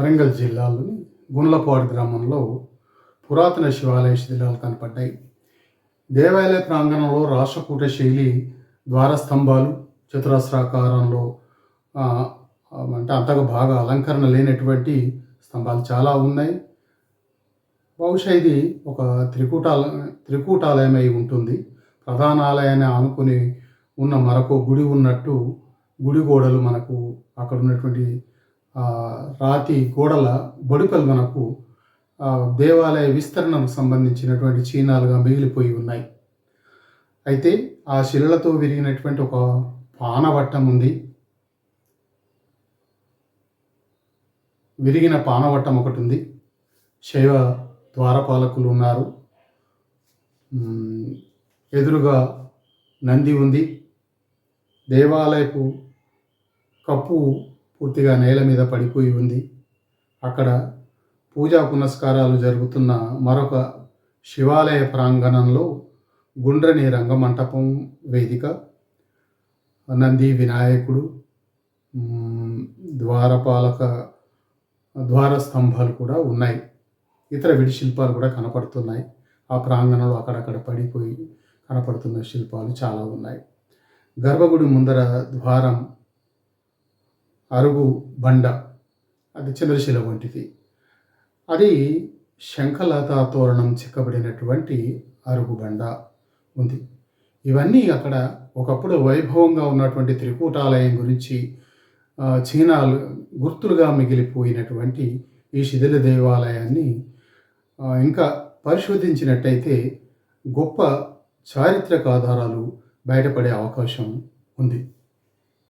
వరంగల్ జిల్లాలోని గుండ్లపాడు గ్రామంలో పురాతన శివాలయ శిథిలాలు కనపడ్డాయి. దేవాలయ ప్రాంగణంలో రాష్ట్రకూట శైలి ద్వారస్తంభాలు చతురస్రాకారంలో అంటే అంతగా బాగా అలంకరణ లేనటువంటి స్తంభాలు చాలా ఉన్నాయి. బహుశా ఇది ఒక త్రికూటాల త్రికూటాలయం అయి ఉంటుంది. ప్రధాన ఆలయాన్ని ఆనుకుని ఉన్న మరొక గుడి ఉన్నట్టు గుడి గోడలు మనకు అక్కడ ఉన్నటువంటి రాతి గోడల బొడికలు మనకు దేవాలయ విస్తరణకు సంబంధించినటువంటి చీనాలుగా మిగిలిపోయి ఉన్నాయి. అయితే ఆ శిలలతో విరిగినటువంటి ఒక పానవట్టం ఉంది. విరిగిన పానవట్టం ఒకటి ఉంది. శైవ ద్వారపాలకులు ఉన్నారు. ఎదురుగా నంది ఉంది. దేవాలయపు కప్పు పూర్తిగా నేల మీద పడిపోయి ఉంది. అక్కడ పూజా పునస్కారాలు జరుగుతున్న మరొక శివాలయ ప్రాంగణంలో గుండ్రని రంగమంటపం వేదిక నంది వినాయకుడు ద్వారపాలక ద్వార స్తంభాలు కూడా ఉన్నాయి. ఇతర విడి శిల్పాలు కూడా కనపడుతున్నాయి. ఆ ప్రాంగణంలో అక్కడక్కడ పడిపోయి కనపడుతున్న శిల్పాలు చాలా ఉన్నాయి. గర్భగుడి ముందర ద్వారం అరుగు బండ. అది చంద్రశిల వంటిది. అది శంఖలత తోరణం చిక్కబడినటువంటి అరుగు బండ ఉంది. ఇవన్నీ అక్కడ ఒకప్పుడు వైభవంగా ఉన్నటువంటి త్రికూటాలయం గురించి చీనాలు గుర్తులుగా మిగిలిపోయినటువంటి ఈ శిథిల దేవాలయాన్ని ఇంకా పరిశోధించినట్టయితే గొప్ప చారిత్రక ఆధారాలు బయటపడే అవకాశం ఉంది.